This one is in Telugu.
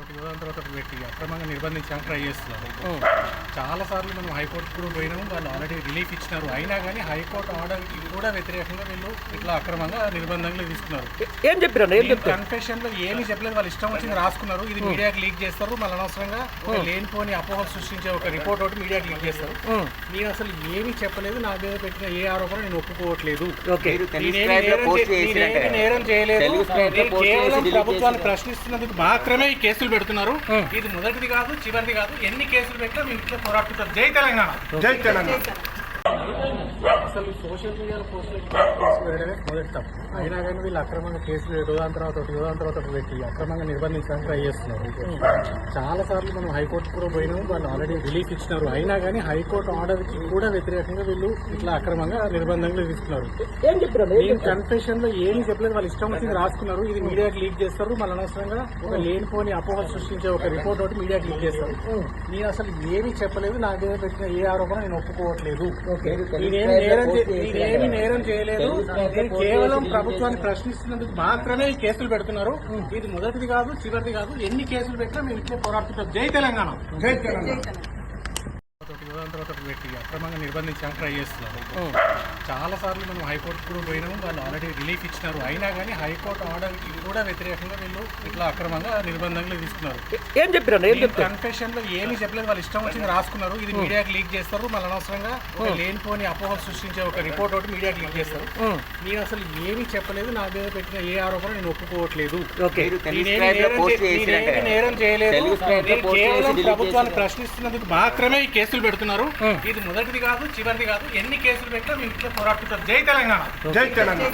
ఒకటి తర్వాత ఒకటి పెట్టి అక్రమంగా నిర్బంధించడానికి ట్రై చేస్తున్నారు. చాలా సార్లు మనం హైకోర్టు కూడా పోయినాము వాళ్ళు ఆల్రెడీ రిలీఫ్ ఇచ్చినారు. అయినా కానీ హైకోర్టు ఆర్డర్కి కూడా వ్యతిరేకంగా వీళ్ళు ఇట్లా అక్రమంగా నిర్బంధంగా తీసుకున్నారు. ఏం చెప్పారు ఏం చెప్తారు? కన్ఫెషన్లో ఏమీ చెప్పలేదు. వాళ్ళు ఇష్టం వచ్చింది రాసుకున్నారు. ఇది మీడియాకి లీక్ చేస్తారు. మళ్ళీ అనవసరంగా లేనిపోని అపోహలు సృష్టించే ఒక రిపోర్ట్ ఒకటి మీడియాకి లీక్ చేస్తారు. నేను అసలు ఏమీ చెప్పలేదు. నా మీద పెట్టిన ఏ ఆరోపణ నేను ఒప్పుకోవట్లేదు. నేరం చేయలేదు. కేవలం ప్రభుత్వాన్ని. ప్రశ్నిస్తున్నందుకు మాత్రమే ఈ కేసులు పెడుతున్నారు. ఇది మొదటిది కాదు చివరిది కాదు. ఎన్ని కేసులు పెట్టినా మేము ఇట్లా పోరాడుతుంటాం జై తెలంగాణ. జై తెలంగాణ. అసలు సోషల్ మీడియాలో పోస్టులు పెట్టడమే మొదటి తప్పు అయినా కానీ వీళ్ళు అక్రమంగా కేసులు యోధాన్ తర్వాత ఒకటి యోధాన్ తర్వాత ఒకటి పెట్టి అక్రమంగా నిర్బంధించడానికి ట్రై చేస్తున్నారు. చాలా సార్లు మనం హైకోర్టు కూడా పోయినాము వాళ్ళు ఆల్రెడీ రిలీఫ్ ఇచ్చినారు. అయినా కానీ హైకోర్టు ఆర్డర్కి కూడా వ్యతిరేకంగా వీళ్ళు ఇట్లా అక్రమంగా నిర్బంధంగా తీసుకున్నారు ఏం చెప్పారు ఏం నేను కన్ఫెషన్లో ఏమీ చెప్పలేదు. వాళ్ళు ఇష్టం వచ్చింది రాసుకున్నారు. ఇది మీడియాకి లీక్ చేస్తారు. మళ్ళీ అనవసరంగా ఒక లేనిపోని అపోహలు సృష్టించే ఒక రిపోర్ట్ ఒకటి మీడియాకి లీక్ చేస్తారు. నేను అసలు ఏమీ చెప్పలేదు. నా మీద పెట్టిన ఏ ఆరోపణ నేను ఒప్పుకోవట్లేదు. నేరం చే- నేనేమి నేరం చేయలేదు. నేను కేవలం ప్రభుత్వాన్ని ప్రశ్నిస్తున్నందుకు మాత్రమే ఈ కేసులు పెడుతున్నారు. ఇది మొదటిది కాదు చివరిది కాదు. ఎన్ని కేసులు పెట్టినా మేము ఇట్లే పోరాడుతుంటాం. జై తెలంగాణ. జై తెలంగాణ. ఒకటి పెట్టి అక్రమంగా నిర్బంధించడానికి ట్రై చేస్తున్నారు. చాలా సార్లు మనం హైకోర్టు కూడా పోయినాము వాళ్ళు ఆల్రెడీ రిలీఫ్ ఇచ్చినారు. అయినా కానీ హైకోర్టు ఆర్డర్కి కూడా వ్యతిరేకంగా వీళ్ళు ఇట్లా అక్రమంగా నిర్బంధంగా తీసుకున్నారు. ఏం చెప్పారు ఏం చెప్తారు? కన్ఫెషన్లో ఏమీ చెప్పలేదు. వాళ్ళు ఇష్టం వచ్చింది రాసుకున్నారు. ఇది మీడియాకి లీక్ చేస్తారు. మళ్ళీ అనవసరంగా లేనిపోని అపోహలు సృష్టించే ఒక రిపోర్ట్ ఒకటి మీడియాకి లీక్ చేస్తారు. నేను అసలు ఏమీ చెప్పలేదు. నా మీద పెట్టిన ఏ ఆరోపణ నేను ఒప్పుకోవట్లేదు. నేరం చేయలేదు. ప్రభుత్వాన్ని. ప్రశ్నిస్తున్నందుకు మాత్రమే ఈ కేసులు పెడుతున్నారు. ఇది మొదటిది కాదు చివరిది కాదు. ఎన్ని కేసులు పెట్టినా మేము ఇట్లా పోరాడుతుంటాం జై తెలంగాణ. జై తెలంగాణ.